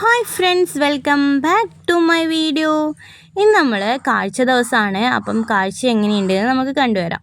Hi friends welcome back to my video ഇന്ന് നമ്മൾ കാഴ്ച ദിവസമാണ് അപ്പം കാഴ്ച എങ്ങനെയുണ്ട് എന്ന് നമുക്ക് കണ്ടുവരാം.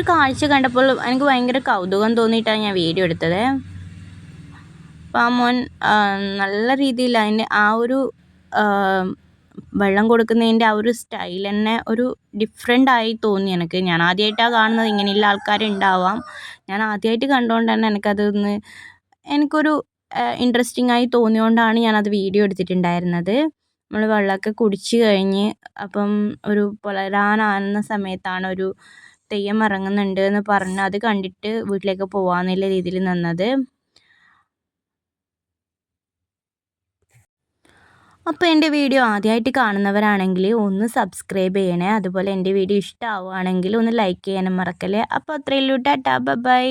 ഒരു കാഴ്ച കണ്ടപ്പോൾ എനിക്ക് ഭയങ്കര കൗതുകം തോന്നിയിട്ടാണ് ഞാൻ വീഡിയോ എടുത്തത്. അപ്പോൾ ആ മോൻ നല്ല രീതിയിൽ അതിന്റെ ആ ഒരു വെള്ളം കൊടുക്കുന്നതിന്റെ ആ ഒരു സ്റ്റൈൽ തന്നെ ഒരു ഡിഫറെന്റ് ആയി തോന്നി എനിക്ക്. ഞാൻ ആദ്യമായിട്ടാണ് കാണുന്നത് ഇങ്ങനെയുള്ള ആൾക്കാരുണ്ടാവാം ഞാൻ ആദ്യമായിട്ട് കണ്ടുകൊണ്ട് തന്നെ എനിക്കതൊന്ന് എനിക്കൊരു ഇൻട്രസ്റ്റിംഗ് ആയി തോന്നിയോണ്ടാണ് ഞാനത് വീഡിയോ എടുത്തിട്ടുണ്ടായിരുന്നത്. നമ്മൾ വെള്ളമൊക്കെ കുടിച്ച് കഴിഞ്ഞ് അപ്പം ഒരു പുലരാനാകുന്ന സമയത്താണ് ഒരു തെയ്യം ഇറങ്ങുന്നുണ്ട് എന്ന് പറഞ്ഞ് അത് കണ്ടിട്ട് വീട്ടിലേക്ക് പോകാമെന്നുള്ള രീതിയിൽ നിന്നത്. അപ്പോൾ എന്റെ വീഡിയോ ആദ്യമായിട്ട് കാണുന്നവരാണെങ്കിൽ ഒന്ന് സബ്സ്ക്രൈബ് ചെയ്യണേ. അതുപോലെ എന്റെ വീഡിയോ ഇഷ്ടമാവുകയാണെങ്കിൽ ഒന്ന് ലൈക്ക് ചെയ്യാനും മറക്കല്ലേ. അപ്പോൾ അത്രയുള്ളൂ. ടാറ്റാ. ബൈ.